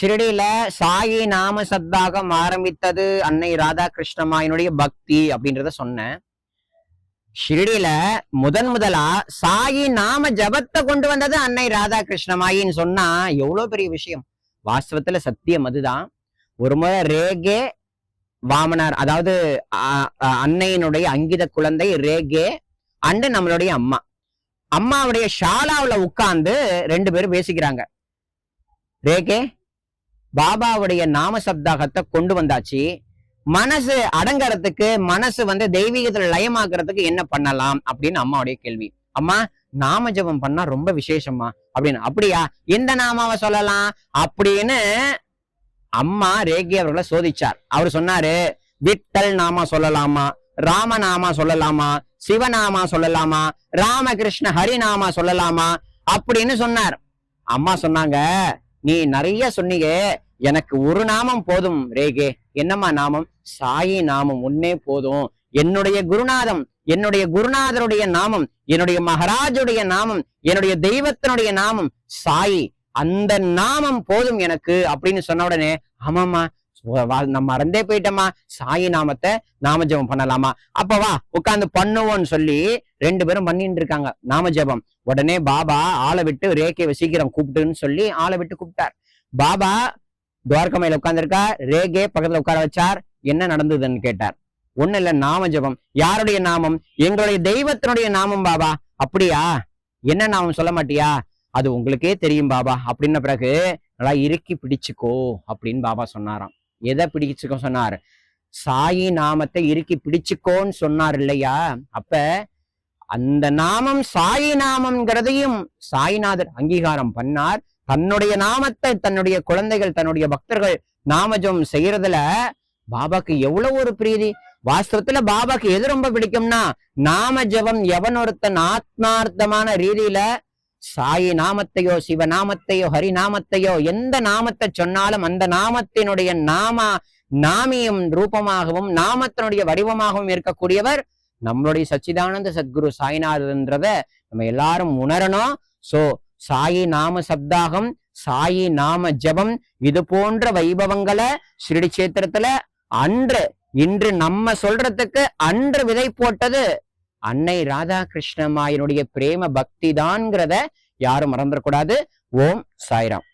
ஷிரடியில சாயி நாம சத்பாகம் ஆரம்பித்தது அன்னை ராதாகிருஷ்ணமாயினுடைய பக்தி அப்படின்றத சொன்னேன். ஷிரடியில முதன் முதலா சாயி நாம ஜபத்தை கொண்டு வந்தது அன்னை ராதாகிருஷ்ணமாயின்னு சொன்னா எவ்வளவு பெரிய விஷயம். வாஸ்தவத்துல சத்தியம் அதுதான். ஒரு முறை ரேகே வாமனார் அதாவது அ- அன்னையினுடைய அங்கித குழந்தை ரேகே அண்டு நம்மளுடைய அம்மா. அம்மாவுடைய ஷாலாவுல உட்கார்ந்து ரெண்டு பேரும் பேசிக்கிறாங்க. ரேகே பாபாவுடைய நாம சப்தாகத்தை கொண்டு வந்தாச்சு. மனசு அடங்கறதுக்கு மனசு வந்து தெய்வீகத்துல லயமாக்குறதுக்கு என்ன பண்ணலாம் அப்படின்னு அம்மாவுடைய கேள்வி. அம்மா நாம ஜெபம் பண்ணா ரொம்ப விசேஷமா அப்படின்னு. அப்படியா? எந்த நாமாவை சொல்லலாம்? அப்படின்னு அம்மா ரேகி அவர்களை சோதிச்சார். அவர் சொன்னாரு விட்டல் நாமா சொல்லலாமா? ராமநாமா சொல்லலாமா? சிவநாமா சொல்லலாமா? ராமகிருஷ்ண ஹரிநாமா சொல்லலாமா? அப்படின்னு சொன்னார். அம்மா சொன்னாங்க நீ நிறைய சொன்னீங்க எனக்கு ஒரு நாமம் போதும் ரேகே. என்னம்மா நாமம்? சாயி நாமம் ஒன்னே போதும். என்னுடைய குருநாதம் என்னுடைய குருநாதருடைய நாமம் என்னுடைய மகராஜுடைய நாமம் என்னுடைய தெய்வத்தினுடைய நாமம் சாயி. அந்த நாமம் போதும் எனக்கு அப்படின்னு சொன்ன உடனே ஆமாம்மா வா- நம்ம மறந்தே போயிட்டோமா சாயி நாமத்தை நாம ஜெபம் பண்ணலாமா? அப்ப வா உட்காந்து பண்ணுவோம்னு சொல்லி ரெண்டு பேரும் பண்ணிட்டு இருக்காங்க நாம ஜெபம் உடனே பாபா ஆளை விட்டு ரேகேவை சீக்கிரம் கூப்பிட்டுன்னு சொல்லி ஆளை விட்டு கூப்பிட்டார். பாபா துவாரகமையில உட்கார்ந்துருக்கா ரேகே பக்கத்துல உட்கார வச்சார். என்ன நடந்ததுன்னு கேட்டார். ஒண்ணு இல்ல நாம ஜெபம். யாருடைய நாமம்? எங்களுடைய தெய்வத்தினுடைய நாமம் பாபா. அப்படியா? என்ன நாமம் சொல்ல மாட்டியா? அது உங்களுக்கே தெரியும் பாபா. அப்படின்ன பிறகு நல்லா இறுக்கி பிடிச்சுக்கோ அப்படின்னு பாபா சொன்னாராம். எதை பிடிச்சுக்கோ சொன்னார். சாயி நாமத்தை இறுக்கி பிடிச்சுக்கோன்னு சொன்னார் இல்லையா? அப்ப அந்த நாமம் சாயி நாமம்ங்கிறதையும் சாய்நாதர் அங்கீகாரம் பண்ணார். தன்னுடைய நாமத்தை தன்னுடைய குழந்தைகள் தன்னுடைய பக்தர்கள் நாமஜம் செய்யறதுல பாபாக்கு எவ்வளவு ஒரு பிரீதி? வாஸ்தவத்துல பாபாக்கு எது ரொம்ப பிடிக்கும்னா நாம ஜெபம் எவன் ஒருத்தன் ஆத்மார்த்தமான ரீதியில சாயி நாமத்தையோ சிவ நாமத்தையோ ஹரி நாமத்தையோ எந்த நாமத்தை சொன்னாலும் அந்த நாமத்தினுடைய நாமா நாமியம் ரூபமாகவும் நாமத்தினுடைய வடிவமாகவும் இருக்கக்கூடியவர் நம்மளுடைய சச்சிதானந்த சத்குரு சாய்நாதன்றத நம்ம எல்லாரும் உணரணும். சோ சாயி நாம சப்தாகம் சாயி நாம ஜெபம் இது போன்ற வைபவங்களை ஸ்ரீடி சேத்திரத்துல அன்று இன்று நம்ம சொல்றதுக்கு அன்று விதை போட்டது. அன்னை ராதாகிருஷ்ணமாயினுடைய பிரேம பக்தி தான்ங்கிறத யாரும் மறந்துடக்கூடாது. ஓம் சாய்ராம்.